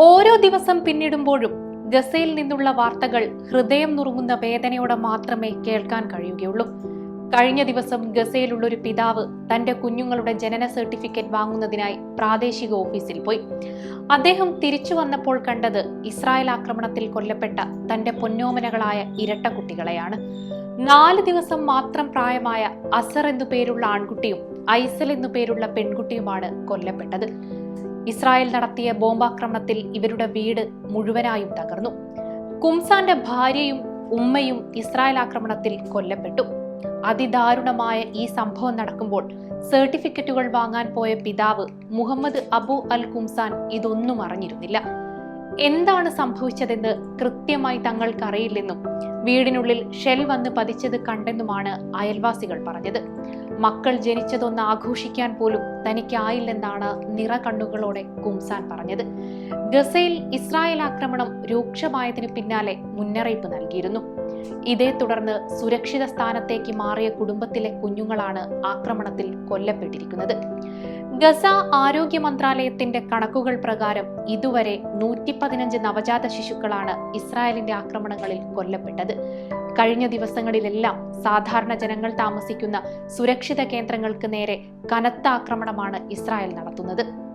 ഓരോ ദിവസം പിന്നിടുമ്പോഴും ഗസയിൽ നിന്നുള്ള വാർത്തകൾ ഹൃദയം നുറുങ്ങുന്ന വേദനയോടെ മാത്രമേ കേൾക്കാൻ കഴിയുകയുള്ളൂ. കഴിഞ്ഞ ദിവസം ഗസയിലുള്ള ഒരു പിതാവ് തന്റെ കുഞ്ഞുങ്ങളുടെ ജനന സർട്ടിഫിക്കറ്റ് വാങ്ങുന്നതിനായി പ്രാദേശിക ഓഫീസിൽ പോയി. അദ്ദേഹം തിരിച്ചു വന്നപ്പോൾ കണ്ടത് ഇസ്രായേൽ ആക്രമണത്തിൽ കൊല്ലപ്പെട്ട തന്റെ പൊന്നോമനകളായ ഇരട്ട കുട്ടികളെയാണ്. നാല് ദിവസം മാത്രം പ്രായമായ അസർ എന്നു പേരുള്ള ആൺകുട്ടിയും ഐസൽ എന്നു പേരുള്ള പെൺകുട്ടിയുമാണ് കൊല്ലപ്പെട്ടത്. ഇസ്രായേൽ നടത്തിയ ബോംബാക്രമണത്തിൽ ഇവരുടെ വീട് മുഴുവനായും തകർന്നു. കുംസാന്റെ ഭാര്യയും ഉമ്മയും ഇസ്രായേൽ ആക്രമണത്തിൽ കൊല്ലപ്പെട്ടു. അതിദാരുണമായ ഈ സംഭവം നടക്കുമ്പോൾ സർട്ടിഫിക്കറ്റുകൾ വാങ്ങാൻ പോയ പിതാവ് മുഹമ്മദ് അബു അൽ കുംസാൻ ഇതൊന്നും അറിഞ്ഞിരുന്നില്ല. എന്താണ് സംഭവിച്ചതെന്ന് കൃത്യമായി തങ്ങൾക്ക് അറിയില്ലെന്നും വീടിനുള്ളിൽ ഷെൽ വന്ന് പതിച്ചത് കണ്ടെന്നുമാണ് അയൽവാസികൾ പറഞ്ഞത്. മക്കൾ ജനിച്ചതൊന്ന് ആഘോഷിക്കാൻ പോലും തനിക്കായില്ലെന്നാണ് നിറ കണ്ണുകളോടെ കുംസാൻ പറഞ്ഞത്. ഗസയിൽ ഇസ്രായേൽ ആക്രമണം രൂക്ഷമായതിന് പിന്നാലെ മുന്നറിയിപ്പ് നൽകിയിരുന്നു. ഇതേ തുടർന്ന് സുരക്ഷിത സ്ഥാനത്തേക്ക് മാറിയ കുടുംബത്തിലെ കുഞ്ഞുങ്ങളാണ് ആക്രമണത്തിൽ കൊല്ലപ്പെട്ടിരിക്കുന്നത്. ഗസ ആരോഗ്യ മന്ത്രാലയത്തിന്റെ കണക്കുകൾ പ്രകാരം ഇതുവരെ നൂറ്റി പതിനഞ്ച് നവജാത ശിശുക്കളാണ് ഇസ്രായേലിന്റെ ആക്രമണങ്ങളിൽ കൊല്ലപ്പെട്ടത്. കഴിഞ്ഞ ദിവസങ്ങളിലെല്ലാം സാധാരണ ജനങ്ങൾ താമസിക്കുന്ന സുരക്ഷിത കേന്ദ്രങ്ങൾക്ക് നേരെ കനത്ത ആക്രമണമാണ് ഇസ്രായേൽ നടത്തുന്നത്.